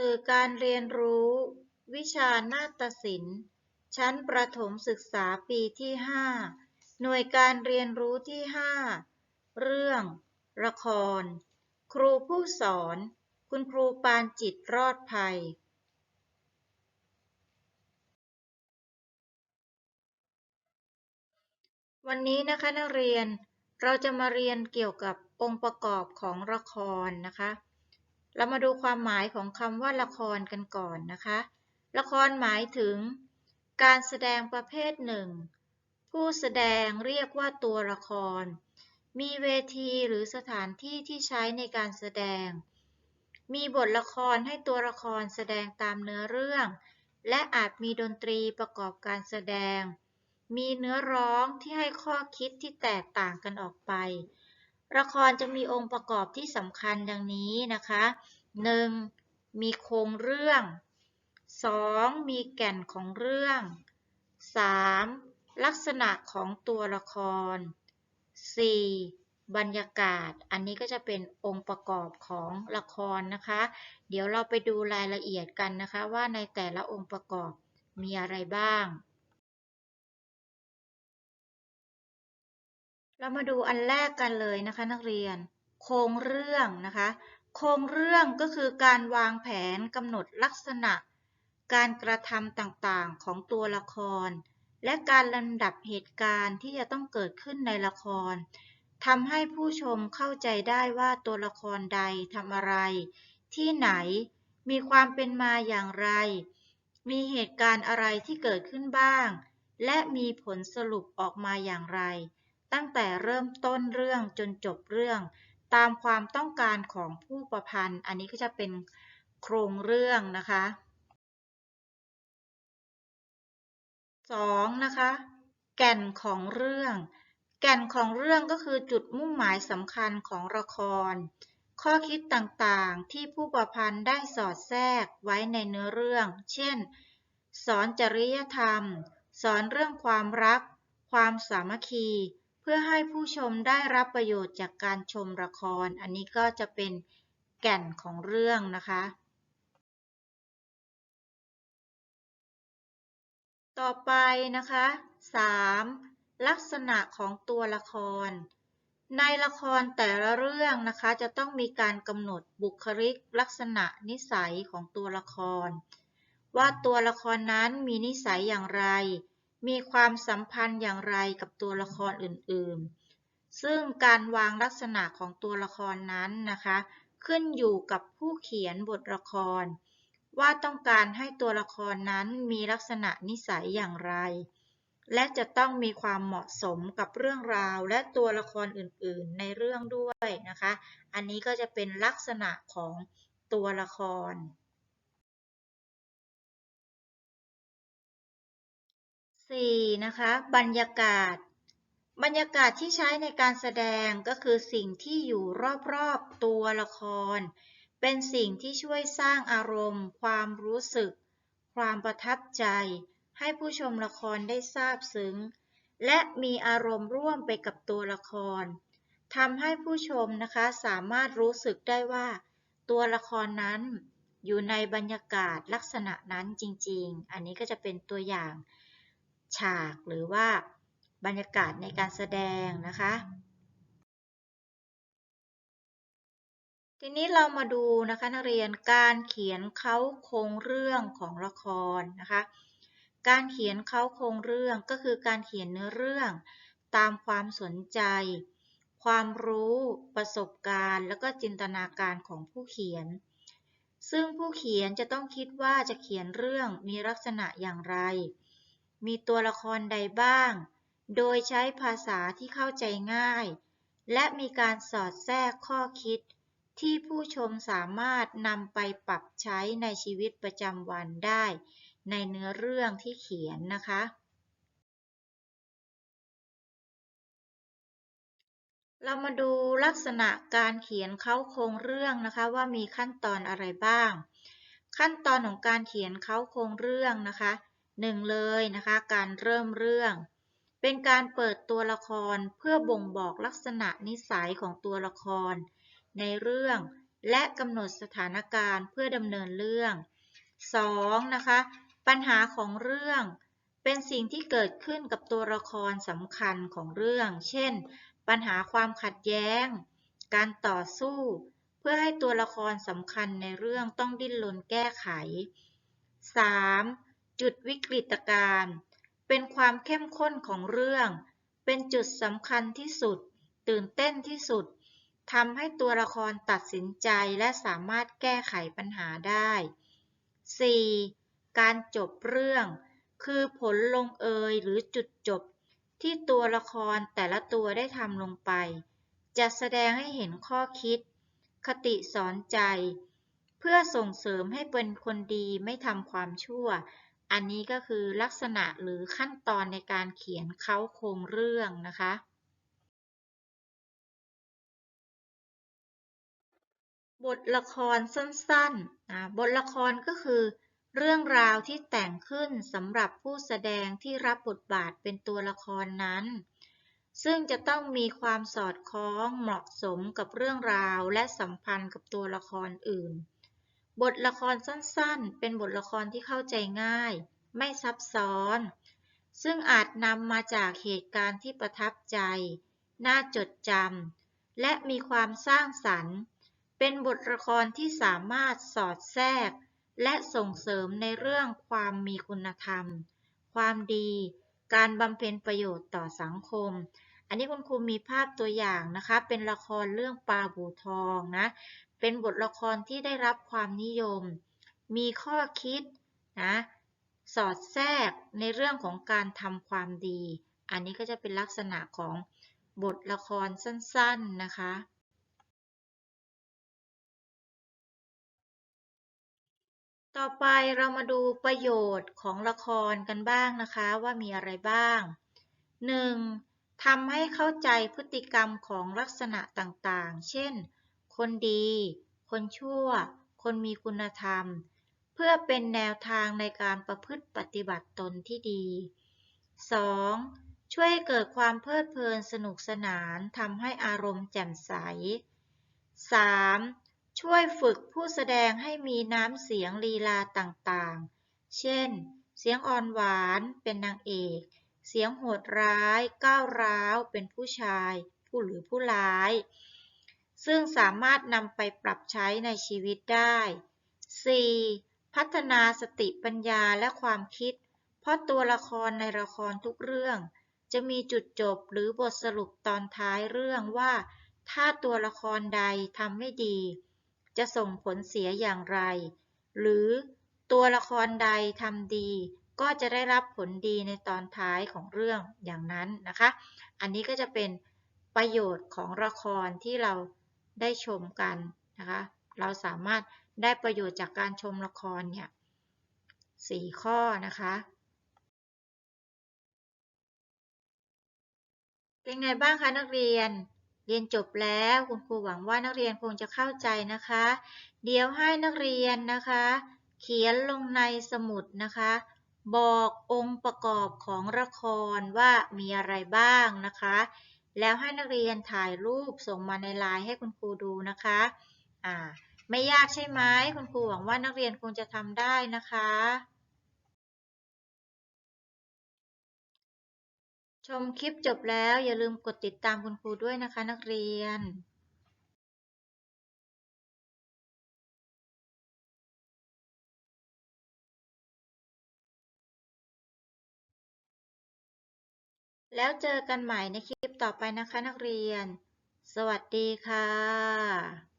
สื่อการเรียนรู้ วิชานาฏศิลป์ ชั้นประถมศึกษาปีที่ 5 หน่วยการเรียนรู้ที่ 5 เรื่อง ละคร ครูผู้สอน คุณครูปานจิตรอดภัย วันนี้นะคะนักเรียนเราจะมาเรียนเกี่ยวกับองค์ประกอบของละครนะคะ เรามาดูความหมายของคำว่าละครกันก่อนนะคะ ละครหมายถึง การแสดงประเภทหนึ่ง ผู้แสดงเรียกว่าตัวละคร มีเวทีหรือสถานที่ที่ใช้ในการแสดง มีบทละครให้ตัวละครแสดงตามเนื้อเรื่อง และอาจมีดนตรีประกอบการแสดง มีเนื้อร้องที่ให้ข้อคิดที่แตกต่างกันออกไป ละครจะมีองค์ประกอบที่สำคัญดังนี้นะคะ 1. มีโครงเรื่อง 2. มีแก่นของเรื่อง 3. ลักษณะของตัวละคร 4. บรรยากาศ อันนี้ก็จะเป็นองค์ประกอบของละครนะคะ เดี๋ยวเราไปดูรายละเอียดกันนะคะว่าในแต่ละองค์ประกอบมีอะไรบ้าง เรามาดูอันแรกกันเลยนะคะนักเรียน โครงเรื่องนะคะ โครงเรื่องก็คือการวางแผนกำหนดลักษณะ การกระทำต่างๆของตัวละคร และการลำดับเหตุการณ์ที่จะต้องเกิดขึ้นในละครทำให้ผู้ชมเข้าใจได้ว่าตัวละครใดทำอะไร ที่ไหนมีความเป็นมาอย่างไร มีเหตุการณ์อะไรที่เกิดขึ้นบ้าง และมีผลสรุปออกมาอย่างไร ตั้งแต่เริ่มต้นเรื่องจนจบเรื่อง ตามความต้องการของผู้ประพันธ์ อันนี้ก็จะเป็นโครงเรื่องนะคะ 2. นะคะ แก่นของเรื่อง แก่นของเรื่องก็คือจุดมุ่งหมายสำคัญของละคร ข้อคิดต่างๆที่ผู้ประพันธ์ได้สอดแทรกไว้ในเนื้อเรื่อง เช่น สอนจริยธรรม สอนเรื่องความรัก ความสามัคคี พื่อให้ผู้ชมได้รับประโยชน์จากการชมละคร อันนี้ก็จะเป็นแก่นของเรื่องนะคะ ต่อไปนะคะ 3. ลักษณะของตัวละคร ในละครแต่ละเรื่องนะคะ จะต้องมีการกำหนดบุคลิกลักษณะนิสัยของตัวละคร ว่าตัวละครนั้นมีนิสัยอย่างไร มีความสัมพันธ์อย่างไรกับตัวละครอื่นๆ ซึ่งการวางลักษณะของตัวละครนั้นนะคะ ขึ้นอยู่กับผู้เขียนบทละคร ว่าต้องการให้ตัวละครนั้นมีลักษณะนิสัยอย่างไร และจะต้องมีความเหมาะสมกับเรื่องราวและตัวละครอื่นๆ ในเรื่องด้วยนะคะ อันนี้ก็จะเป็นลักษณะของตัวละคร 4. นะคะบรรยากาศ บรรยากาศที่ใช้ในการแสดงก็คือสิ่งที่อยู่รอบๆตัวละคร เป็นสิ่งที่ช่วยสร้างอารมณ์ ความรู้สึก ความประทับใจ ให้ผู้ชมละครได้ซาบซึ้ง และมีอารมณ์ร่วมไปกับตัวละครทำให้ผู้ชมนะคะสามารถรู้สึกได้ว่า ตัวละครนั้นอยู่ในบรรยากาศลักษณะนั้นจริง ๆ อันนี้ก็จะเป็นตัวอย่าง ฉากหรือว่าบรรยากาศในการแสดงนะคะ ทีนี้เรามาดูนะคะนักเรียนการเขียนเขาโครงเรื่องของละครนะคะ การเขียนเขาโครงเรื่องก็คือการเขียนเนื้อเรื่องตามความสนใจ ความรู้ประสบการณ์ แล้วก็จินตนาการของผู้เขียน ซึ่งผู้เขียนจะต้องคิดว่าจะเขียนเรื่องมีลักษณะอย่างไร มีตัวละครใดบ้าง โดยใช้ภาษาที่เข้าใจง่าย และมีการสอดแทรกข้อคิด ที่ผู้ชมสามารถนำไปปรับใช้ในชีวิตประจำวันได้ ในเนื้อเรื่องที่เขียนนะคะ เรามาดูลักษณะการเขียนเข้าโครงเรื่องนะคะว่ามีขั้นตอนอะไรบ้าง ขั้นตอนของการเขียนเข้าโครงเรื่องนะคะ หนึ่งเลยนะคะ การเริ่มเรื่อง เป็นการเปิดตัวละครเพื่อบ่งบอกลักษณะนิสัยของตัวละคร ในเรื่องและกำหนดสถานการณ์เพื่อดำเนินเรื่อง 2. นะคะ ปัญหาของเรื่อง เป็นสิ่งที่เกิดขึ้นกับตัวละครสำคัญของเรื่อง เช่น ปัญหาความขัดแย้ง การต่อสู้ เพื่อให้ตัวละครสำคัญในเรื่องต้องดิ้นรนแก้ไข 3. จุดวิกฤตการณ์ เป็นความเข้มข้นของเรื่อง เป็นจุดสำคัญที่สุด ตื่นเต้นที่สุดทำให้ตัวละครตัดสินใจและสามารถแก้ไขปัญหาได้ 4. การจบเรื่อง คือผลลงเอยหรือจุดจบ ที่ตัวละครแต่ละตัวได้ทำลงไป จะแสดงให้เห็นข้อคิด คติสอนใจ เพื่อส่งเสริมให้เป็นคนดีไม่ทำความชั่ว อันนี้ก็คือลักษณะหรือขั้นตอนในการเขียนเค้าโครงเรื่องนะคะ บทละครสั้นๆบทละครก็คือ เรื่องราวที่แต่งขึ้นสำหรับผู้แสดงที่รับบทบาทเป็นตัวละครนั้น ซึ่งจะต้องมีความสอดคล้องเหมาะสมกับเรื่องราวและสัมพันธ์กับตัวละครอื่น บทละครสั้นๆ เป็นบทละครที่เข้าใจง่าย ไม่ซับซ้อน ซึ่งอาจนำมาจากเหตุการณ์ที่ประทับใจ น่าจดจำ และมีความสร้างสรรค์ เป็นบทละครที่สามารถสอดแทรก และส่งเสริมในเรื่องความมีคุณธรรม ความดี การบำเพ็ญประโยชน์ต่อสังคม อันนี้คุณครูมีภาพตัวอย่างนะคะ เป็นละครเรื่องปลาบูทองนะ เป็นบทละครที่ได้รับความนิยม มีข้อคิดนะสอดแทรกในเรื่องของการทำความดี อันนี้ก็จะเป็นลักษณะของบทละครสั้นๆนะคะ ต่อไปเรามาดูประโยชน์ของละครกันบ้างนะคะว่ามีอะไรบ้าง 1. ทำให้เข้าใจพฤติกรรมของลักษณะต่างๆ เช่น คนดี คนชั่ว คนมีคุณธรรม เพื่อเป็นแนวทางในการประพฤติปฏิบัติตนที่ดี 2. ช่วยให้เกิดความเพลิดเพลินสนุกสนานทำให้อารมณ์แจ่มใส 3. ช่วยฝึกผู้แสดงให้มีน้ำเสียงลีลาต่างๆ เช่น เสียงอ่อนหวานเป็นนางเอก เสียงโหดร้าย ก้าวร้าว เป็นผู้ชาย ผู้หรือผู้ร้าย ซึ่งสามารถนำไปปรับใช้ในชีวิตได้ 4. พัฒนาสติปัญญาและความคิด เพราะตัวละครในละครทุกเรื่อง จะมีจุดจบหรือบทสรุปตอนท้ายเรื่องว่า ถ้าตัวละครใดทำไม่ดี จะส่งผลเสียอย่างไร หรือตัวละครใดทำดี ก็จะได้รับผลดีในตอนท้ายของเรื่องอย่างนั้นนะคะ อันนี้ก็จะเป็นประโยชน์ของละครที่เรา ได้ชมกันนะคะ เราสามารถได้ประโยชน์จากการชมละครเนี่ยสี่ข้อนะคะเป็นไงบ้างคะนักเรียน เรียนจบแล้วคุณครูหวังว่านักเรียนคงจะเข้าใจนะคะ เดี๋ยวให้นักเรียนนะคะ เขียนลงในสมุดนะคะ บอกองค์ประกอบของละครว่ามีอะไรบ้างนะคะ แล้วให้นักเรียนถ่ายรูปส่งมาในไลน์ให้คุณครูดูนะคะอ่าไม่ยากใช่ไหมคุณครูหวังว่านักเรียนคงจะทำได้นะคะ ชมคลิปจบแล้วอย่าลืมกดติดตามคุณครูด้วยนะคะนักเรียน แล้วเจอกันใหม่ในคลิปต่อไปนะคะนักเรียน สวัสดีค่ะ